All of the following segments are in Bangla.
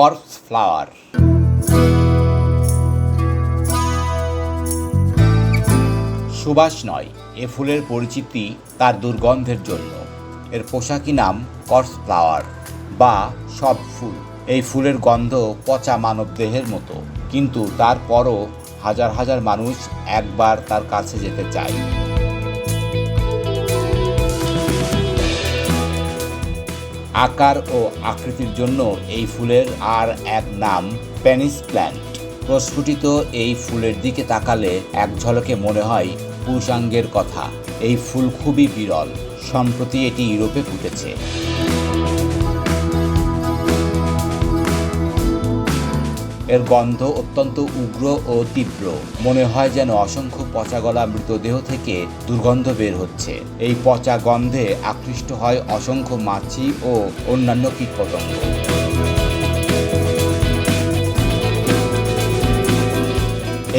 কর্পস ফ্লাওয়ার সুবাস নয়, এ ফুলের পরিচিতি তার দুর্গন্ধের জন্য। এর পোশাকি নাম কর্স ফ্লাওয়ার বা সব ফুল। এই ফুলের গন্ধ পচা মানব দেহের মতো, কিন্তু তারপরও হাজার হাজার মানুষ একবার তার কাছে যেতে চায়। আকার ও আকৃতির জন্য এই ফুলের আর এক নাম প্যানিস প্ল্যান্ট প্রস্ফুটিত এই ফুলের দিকে তাকালে এক ঝলকে মনে হয় পুরুষাঙ্গের কথা। এই ফুল খুবই বিরল, সম্প্রতি এটি ইউরোপে ফুটেছে। এর গন্ধ অত্যন্ত উগ্র ও তীব্র। মনে হয় যেন অসংখ্য পচা গলা মৃতদেহ থেকে দুর্গন্ধ বের হচ্ছে। এই পচা গন্ধে আকৃষ্ট হয় অসংখ্য মাছি ও অন্যান্য কীটপতঙ্গ।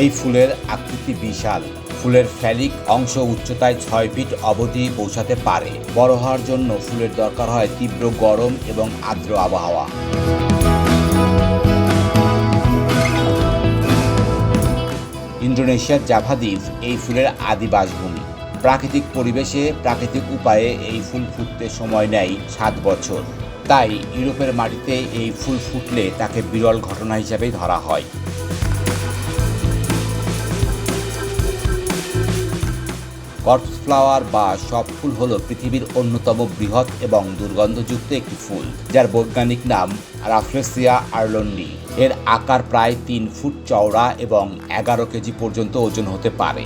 এই ফুলের আকৃতি বিশাল। ফুলের ফ্যালিক অংশ উচ্চতায় ছয় ফিট অবধি পৌঁছাতে পারে। বড় হওয়ার জন্য ফুলের দরকার হয় তীব্র গরম এবং আর্দ্র আবহাওয়া। ইন্দোনেশিয়ার জাভা এই ফুলের আদি বাসভূমি প্রাকৃতিক পরিবেশে প্রাকৃতিক উপায়ে এই ফুল ফুটতে সময় নেয় সাত বছর। তাই ইউরোপের মাটিতে এই ফুল ফুটলে তাকে বিরল ঘটনা হিসেবেই ধরা হয়। কর্পস ফ্লাওয়ার বা সব ফুল হল পৃথিবীর অন্যতম বৃহৎ এবং দুর্গন্ধযুক্ত একটি ফুল, যার বৈজ্ঞানিক নাম রাফ্রেসিয়া আর্লন্ডি এর আকার প্রায় তিন ফুট চওড়া এবং এগারো কেজি পর্যন্ত ওজন হতে পারে।